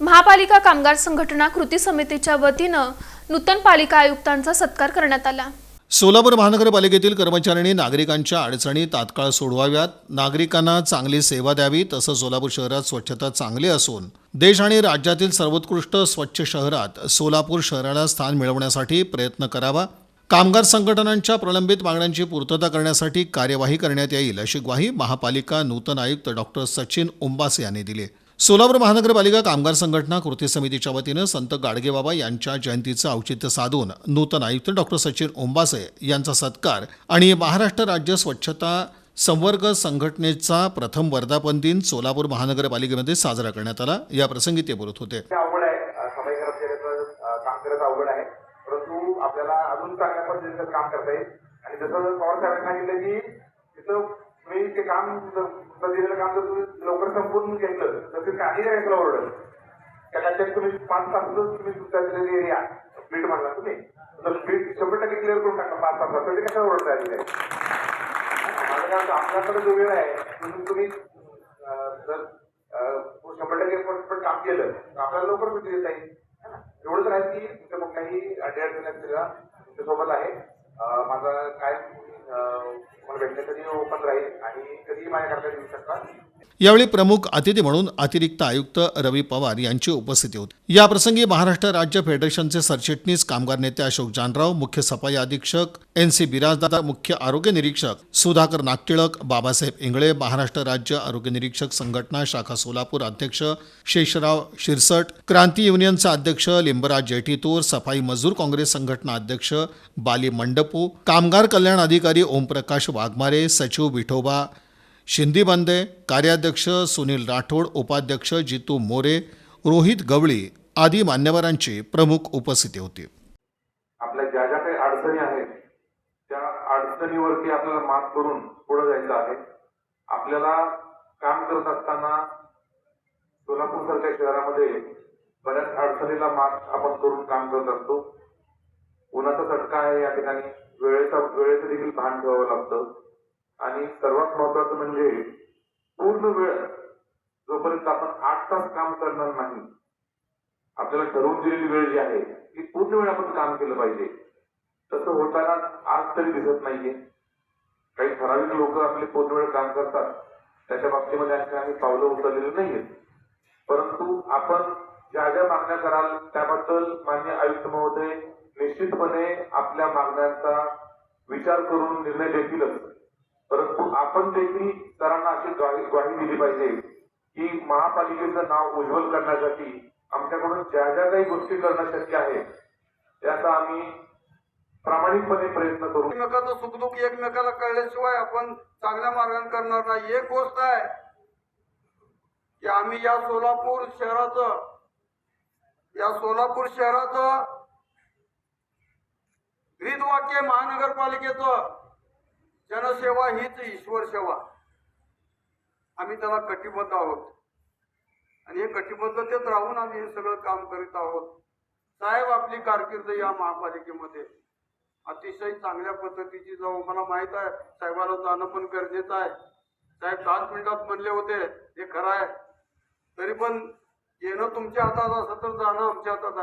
महापालिका कामगार संघटना कृती समितीच्या वतीनं नूतन पालिका आयुक्तांचा सत्कार करण्यात आला. सोलापूर महानगरपालिकेतील कर्मचाऱ्यांनी नागरिकांच्या अडचणी तात्काळ सोडवाव्यात. नागरिकांना चांगली सेवा द्यावी तसंच सोलापूर शहरात स्वच्छता चांगली असून देश आणि राज्यातील सर्वोत्कृष्ट स्वच्छ शहरात सोलापूर शहराला स्थान मिळवण्यासाठी प्रयत्न करावा. कामगार संघटनांच्या प्रलंबित मागण्यांची पूर्तता करण्यासाठी कार्यवाही करण्यात येईल अशी ग्वाही महापालिका नूतन आयुक्त डॉक्टर सचिन उंबासे यांनी दिली. सोलापूर महानगरपालिका कामगार संघटना कृती समितीच्या वतीनं संत गाडगेबाबा यांच्या जयंतीचं औचित्य साधून नूतन आयुक्त डॉक्टर सचिन ओंबासे यांचा सत्कार आणि महाराष्ट्र राज्य स्वच्छता संवर्ग संघटनेचा प्रथम वर्धापन दिन सोलापूर महानगरपालिकेमध्ये साजरा करण्यात आला. या प्रसंगी ते बोलत होते. आपल्याला अजून चांगल्या पद्धतीचं काम करता येईल. आणि जसं पवार साहेबांनी सांगितलं की तिथं तुम्ही ते काम जर- दिलेलं काम जर तुम्ही लवकर संपवून घेतलं तर ते काही नाही तुला ओरडल त्याला त्यात तुम्ही पाच तासातच तुम्ही तुमच्या दिलेली एरिया स्पीड म्हणला तुम्ही. तर स्पीड शंभर टक्के क्लिअर करून टाका पाच तासात ते कसं ओरडता आलेलं आहे काय आपल्याकडे जो वेळ आहे म्हणून तुम्ही जर शंभर टक्के पण काम केलं तर आपल्याला लवकर सुट्टी देता येईल एवढंच राहील की तुमच्या कुठल्याही अडचणी असतील तुमच्यासोबत आहे. माझा काय अं, भेटलं तरी ओपन राहील आणि कधीही माझ्याकडे येऊ शकता. यावेळी प्रमुख अतिथी म्हणून अतिरिक्त आयुक्त रवी पवार यांची उपस्थिती होती. याप्रसंगी महाराष्ट्र राज्य फेडरेशनचे सरचिटणीस कामगार नेते अशोक जानराव मुख्य सफाई अधीक्षक एन सी बिराजदादा मुख्य आरोग्य निरीक्षक सुधाकर नागटिळक बाबासाहेब इंगळे महाराष्ट्र राज्य आरोग्य निरीक्षक संघटना शाखा सोलापूर अध्यक्ष शेषराव शिरसट क्रांती युनियनचा अध्यक्ष लिंबराज जेठीतूर सफाई मजूर काँग्रेस संघटना अध्यक्ष बाली मंडपू कामगार कल्याण अधिकारी ओमप्रकाश वाघमारे सचिव विठोबा शिंदी बांदे कार्याध्यक्ष सुनील राठोड उपाध्यक्ष जितू मोरे रोहित गवळी आदी मान्यवरांची प्रमुख उपस्थिती होती. आपल्या ज्या ज्या काही अडचणी आहेत त्या अडचणीवरती आपल्याला मात करून पुढे जायचं आहे. आपल्याला काम करत असताना सोलापूर सारख्या शहरामध्ये बऱ्याच अडचणीला मात आपण करून काम करत असतो. उन्हाचा चटका आहे या ठिकाणी. वेळेचा वेळेचं देखील भान ठेवावं लागतं. आणि सर्वात महत्वाचं म्हणजे पूर्ण वेळ जोपर्यंत आपण आठ तास काम करणार नाही आपल्याला ठरवून दिलेली वेळ जी आहे ती पूर्ण वेळ आपण काम केलं पाहिजे. तसं होताना आज तरी दिसत नाहीये. काही ठराविक लोक आपले पूर्ण वेळ काम करतात त्याच्या बाबतीमध्ये आणखी आम्ही पावलं उचललेली नाहीयेत परंतु आपण ज्या ज्या मागण्या कराल त्याबद्दल मान्य आयुक्त महोदय निश्चितपणे आपल्या मागण्यांचा विचार करून निर्णय देतीलच परंतु आपण देखील सरांना अशी ग्वाही ग्वाही दिली पाहिजे की महापालिकेचं नाव उज्ज्वल करण्यासाठी आमच्याकडून ज्या ज्या काही गोष्टी करणं शक्य आहे त्याचा आम्ही प्रामाणिकपणे प्रयत्न करू. एकमेकाचं सुखदुःख एकमेकाला कळल्याशिवाय आपण चांगल्या मार्गाने करणार नाही. एक गोष्ट आहे की आम्ही या सोलापूर शहराचं या सोलापूर शहराचं ब्रीदवाक्य महानगरपालिकेचं जनसेवा हीच ईश्वर सेवा. आम्ही त्याला कटिबद्ध आहोत. आणि हे कटिबद्धतेत राहून आम्ही हे सगळं काम करीत आहोत. साहेब आपली कारकीर्द या महापालिकेमध्ये अतिशय चांगल्या पद्धतीची जाऊ. मला माहीत आहे साहेबाला जाणं पण गरजेचं आहे. साहेब दहाच मिनिटात म्हणले होते हे खरं आहे. तरी पण येणं तुमच्या हातात असं तर जाणं आमच्या हातात आहे.